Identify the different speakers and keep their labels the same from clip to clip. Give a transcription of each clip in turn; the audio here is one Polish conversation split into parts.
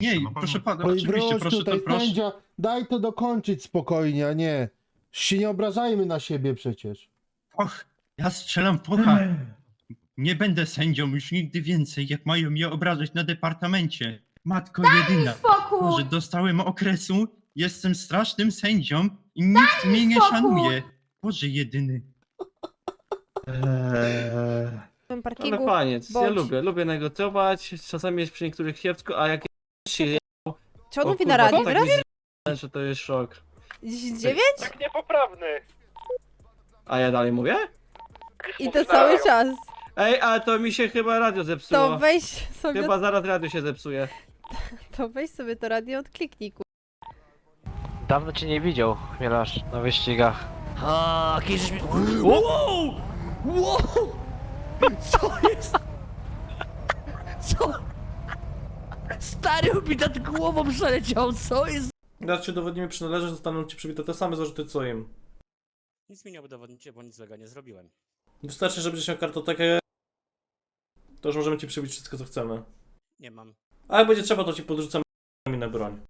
Speaker 1: Nie,
Speaker 2: Na
Speaker 1: proszę pana,
Speaker 3: Oj,
Speaker 1: oczywiście, proszę
Speaker 3: tutaj,
Speaker 1: to, proszę.
Speaker 3: sędzia, daj to dokończyć spokojnie, a nie. Się nie obrażajmy na siebie przecież.
Speaker 1: Och, ja strzelam w. Nie będę sędzią już nigdy więcej, jak mają mnie obrażać na departamencie. Matko jedyna.
Speaker 4: Spokój!
Speaker 1: Może dostałem okresu, jestem strasznym sędzią i nikt mnie nie
Speaker 4: spokój.
Speaker 1: szanuje. Boże jedyny.
Speaker 5: Eee,
Speaker 6: tym
Speaker 5: ale paniec, ja
Speaker 6: bądź-
Speaker 5: lubię, lubię negocjować, czasami jest przy niektórych kiepsko, a jak się
Speaker 6: Czy on mówi na radiu?
Speaker 5: to tak że to jest szok.
Speaker 6: 10-9?
Speaker 7: Tak niepoprawny.
Speaker 5: A ja dalej mówię?
Speaker 6: I to cały czas.
Speaker 5: Ej, ale to mi się chyba radio
Speaker 6: To
Speaker 5: zepsuło.
Speaker 6: weź sobie,
Speaker 5: Chyba zaraz radio się zepsuje.
Speaker 6: to weź sobie to radio odkliknij, ku...
Speaker 8: Dawno cię nie widział, chmielarz, na wyścigach.
Speaker 9: A, żeś mi... Wow! Wow! Co jest? Co? Stary mi nad głową przeleciał, co jest?
Speaker 5: Raz ci udowodnimy przynależność, zostaną ci przybite te same zarzuty co im.
Speaker 9: Nic mi nie udowodnicie, bo nic złego nie zrobiłem.
Speaker 5: Wystarczy, że będziesz miał kartotekę, to już możemy ci przybić wszystko co chcemy.
Speaker 9: Nie mam.
Speaker 5: A jak będzie trzeba, to ci podrzucamy na broń.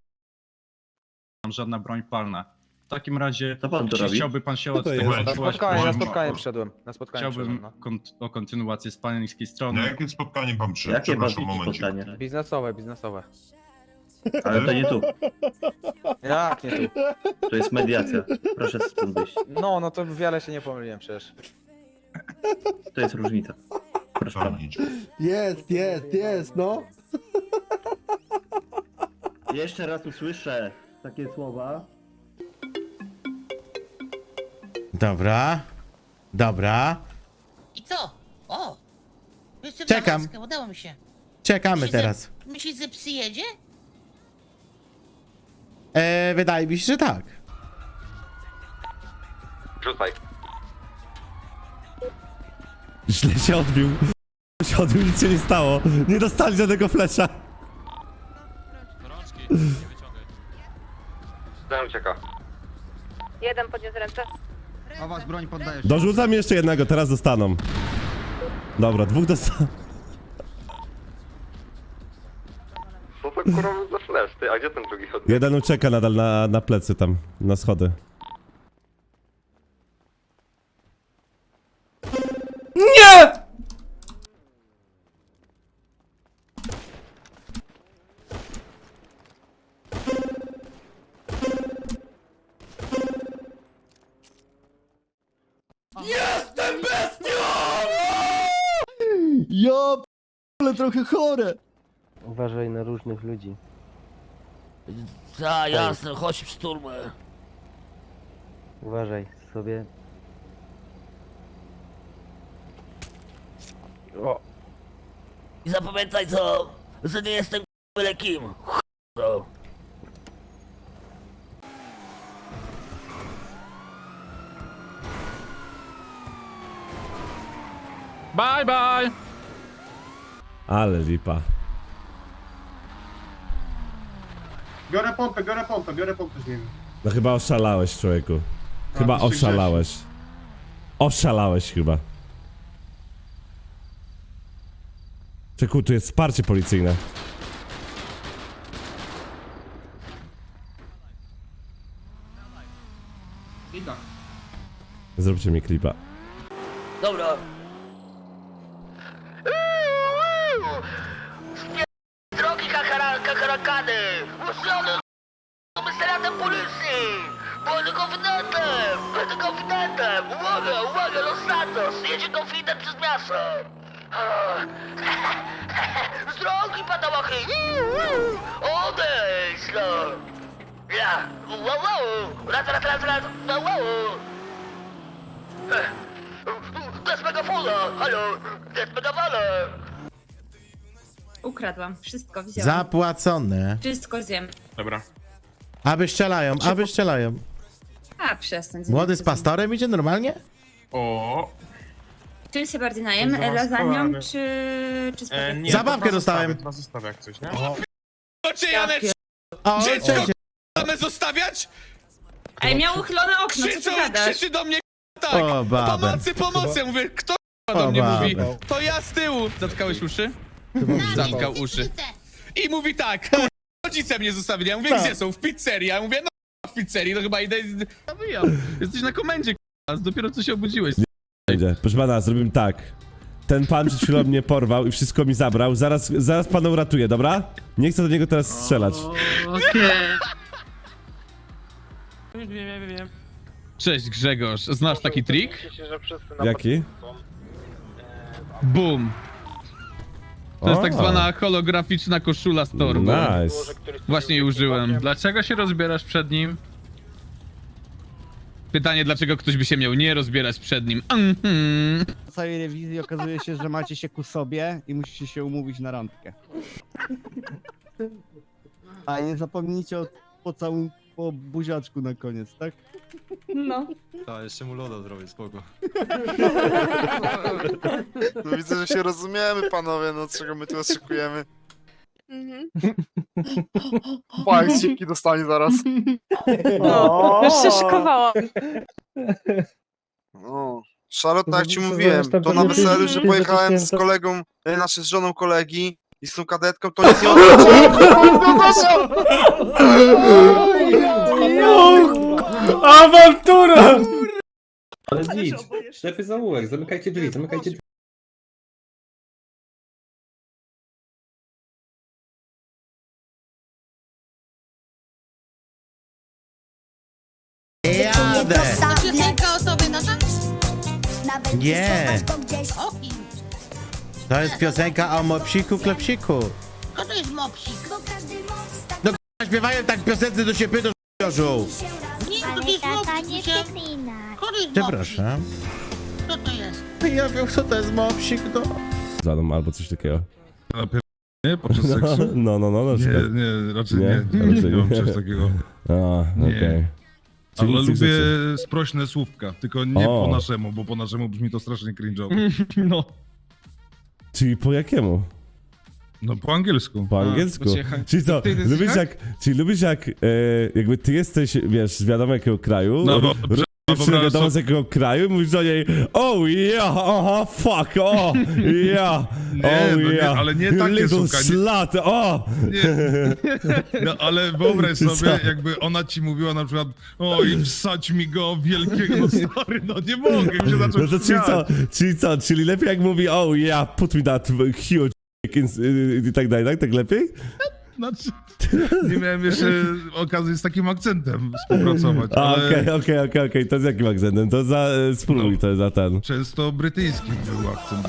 Speaker 1: Mam żadna broń palna. W takim razie,
Speaker 2: Co pan tu
Speaker 1: czy
Speaker 2: robi?
Speaker 1: chciałby pan się
Speaker 3: Co to
Speaker 1: od tego
Speaker 3: jest?
Speaker 2: Na
Speaker 1: odwołać?
Speaker 2: spotkanie, na spotkanie
Speaker 10: przyszedłem. Na spotkanie
Speaker 1: Chciałbym
Speaker 10: no.
Speaker 1: kont- o kontynuację z pańskiej strony.
Speaker 2: Na jakie spotkanie pan przyszedł?
Speaker 10: Jakie
Speaker 2: Przepraszam,
Speaker 10: pan
Speaker 2: momencik.
Speaker 10: spotkanie? Biznesowe, biznesowe.
Speaker 2: Ale to nie tu.
Speaker 10: Jak nie tu?
Speaker 2: To jest mediacja. Proszę stąd wyjść.
Speaker 10: No, no to wiele się nie pomyliłem przecież.
Speaker 2: To jest różnica. Proszę pana.
Speaker 3: Jest, jest, jest, no.
Speaker 2: Jeszcze raz usłyszę takie słowa.
Speaker 11: Dobra. Dobra.
Speaker 9: I co? O! Jestem
Speaker 11: Czekam.
Speaker 9: na maskę, udało mi się.
Speaker 11: Czekamy teraz.
Speaker 9: Że, myślisz, że przyjedzie?
Speaker 11: E, wydaje mi się, że tak.
Speaker 10: Rzucaj.
Speaker 11: Źle się odbił. się odbił, nic się nie stało. Nie dostali żadnego flesza.
Speaker 10: Ten ucieka.
Speaker 6: Jeden podniósł ręce.
Speaker 1: Was broń poddajesz.
Speaker 11: Dorzucam jeszcze jednego, teraz dostaną. Dobra, dwóch dostaną.
Speaker 10: Co to kurwa za flash, ty? A gdzie ten drugi chodnik?
Speaker 11: Jeden ucieka nadal na, na plecy tam, na schody.
Speaker 3: Ja ale trochę chore.
Speaker 5: Uważaj na różnych ludzi.
Speaker 9: Tak, jasne, chodź w szturmę.
Speaker 5: Uważaj sobie. O,
Speaker 9: I zapamiętaj co, że nie jestem byle kim.
Speaker 7: Bye, bye!
Speaker 11: Ale lipa.
Speaker 7: Biorę pompę, biorę pompę, biorę pompę z nim.
Speaker 11: No chyba oszalałeś, człowieku. Chyba
Speaker 7: się
Speaker 11: oszalałeś. Oszalałeś chyba. Czeku, tu jest wsparcie policyjne. Zróbcie mi klipa.
Speaker 9: Dobra. Drogi kakara, kakarakany! Uszlony komisariatem policji! Będę konfidentem! Będę konfidentem! Uwaga, uwaga, Los Santos! Jedzie konfident przez miasto! Z drogi, padałachy! Odejdź, no! Ja! Wow, wow! Raz, raz, raz, raz! Wow, wow! To jest megafona! Halo! To megafona!
Speaker 4: Ukradłam. Wszystko wzięłam.
Speaker 11: Zapłacone.
Speaker 4: Wszystko zjem.
Speaker 7: Dobra.
Speaker 11: Aby strzelają, aby strzelają.
Speaker 4: A, przestań.
Speaker 11: Młody z pastorem idzie normalnie?
Speaker 7: O,
Speaker 4: Czym się bardziej najem?
Speaker 7: Kurwa, spalamy.
Speaker 4: czy, czy
Speaker 7: e,
Speaker 4: spaghetti?
Speaker 7: nie.
Speaker 11: Zabawkę
Speaker 7: to dwa
Speaker 11: dostałem.
Speaker 7: zestawy, Dwa zestawy jak coś, nie?
Speaker 12: Czy Janek,
Speaker 11: O,
Speaker 12: Dziecko!
Speaker 11: cześć.
Speaker 12: mamy zostawiać?
Speaker 4: Ej, miał uchylone okno, co
Speaker 12: Krzyczą,
Speaker 4: ty gadasz?
Speaker 12: krzyczy do mnie tak!
Speaker 11: O, babę.
Speaker 12: Pomocy, pomocy! Ja Mówię, kto do
Speaker 11: O,
Speaker 12: mnie
Speaker 11: babę.
Speaker 12: mówi? To ja z tyłu! Zatkałeś uszy? Zatkał uszy. I mówi tak, rodzice mnie zostawili. Ja mówię,
Speaker 11: Tak.
Speaker 12: gdzie są? W pizzerii. Ja mówię, no w pizzerii, to chyba idę... Wyjam. Jesteś na komendzie, k***a. Dopiero co się obudziłeś.
Speaker 11: Idzie. Proszę pana, zrobimy tak. Ten pan przed chwilą mnie porwał i wszystko mi zabrał. Zaraz, zaraz pana uratuję, dobra? Nie chcę do niego teraz strzelać.
Speaker 12: Cześć Grzegorz, znasz taki trik?
Speaker 11: Jaki?
Speaker 12: Boom. To jest
Speaker 11: O.
Speaker 12: tak zwana holograficzna koszula z torbu.
Speaker 11: Nice.
Speaker 12: Właśnie jej użyłem. Dlaczego się rozbierasz przed nim? Pytanie, dlaczego ktoś by się miał nie rozbierać przed nim? Mhm.
Speaker 13: Po całej rewizji okazuje się, że macie się ku sobie i musicie się umówić na randkę. A nie zapomnijcie o pocałunku po buziaczku na koniec, tak?
Speaker 4: No.
Speaker 10: A, jeszcze mu loda zrobię, spoko.
Speaker 7: No widzę, że się rozumiemy, panowie, no czego my tu oczekujemy.
Speaker 6: Mhm.
Speaker 7: Szybki dostanie zaraz.
Speaker 6: No, już się szykowałam.
Speaker 7: No. Charlotte, tak jak ci mówiłem, to na weselu, że pojechałem z kolegą, e, znaczy z żoną kolegi i z tą kadetką, to nic nie
Speaker 11: Awantura!
Speaker 2: Ale nic. Ślepy zaułek, zamykajcie drzwi, zamykajcie drzwi.
Speaker 3: Jadę!
Speaker 4: Piosenka o sobie nasza?
Speaker 3: Nie! To jest piosenka o mopsiku klepsiku.
Speaker 4: Kto to jest mopsik?
Speaker 3: Śpiewają tak piosence do siebie do żół.
Speaker 4: Nie, jest
Speaker 3: Przepraszam.
Speaker 4: Kto to jest?
Speaker 3: Ja wiem, kto to jest mopsik, no.
Speaker 11: Zadam albo coś takiego.
Speaker 12: Nie, podczas
Speaker 11: No, no, no, no, na przykład.
Speaker 12: nie, raczej
Speaker 11: Nie? Raczej nie.
Speaker 12: takiego.
Speaker 11: A, okej. Czyli
Speaker 12: Ale
Speaker 11: nic tych
Speaker 12: lubię
Speaker 11: rzeczy.
Speaker 12: sprośne słówka, tylko nie
Speaker 11: O.
Speaker 12: po naszemu, bo po naszemu brzmi to strasznie cringe'owo. No.
Speaker 11: Czyli po jakiemu?
Speaker 12: No po angielsku.
Speaker 11: Po angielsku.
Speaker 12: ha-
Speaker 11: Czyli
Speaker 12: jesteś
Speaker 11: lubisz jak, czyli lubisz jak, e, jakby ty jesteś, wiesz, z wiadomo jakiego kraju,
Speaker 12: No, bo- wyobrażasz
Speaker 11: wiadomo z jakiego kraju, mówisz do niej, oh yeah, aha, fuck, oh, yeah,
Speaker 12: Nie,
Speaker 11: oh
Speaker 12: no nie,
Speaker 11: yeah,
Speaker 12: ale nie takie
Speaker 11: little
Speaker 12: nie-
Speaker 11: slut, o!
Speaker 12: Nie. No ale wyobraź
Speaker 11: Co?
Speaker 12: sobie, jakby ona ci mówiła na przykład oj, wsadź mi go wielkiego, no stary, no nie mogę, się zaczął
Speaker 11: No to czyli co, czyli co, czyli lepiej jak mówi, oh yeah, put me that huge i tak dalej, tak? Tak lepiej?
Speaker 12: Znaczy, nie miałem jeszcze okazji z takim akcentem współpracować,
Speaker 11: A, okej, okej, okej, okej, to z jakim akcentem? To za, e, spróbuj
Speaker 12: No.
Speaker 11: to za ten.
Speaker 12: często brytyjski był akcent.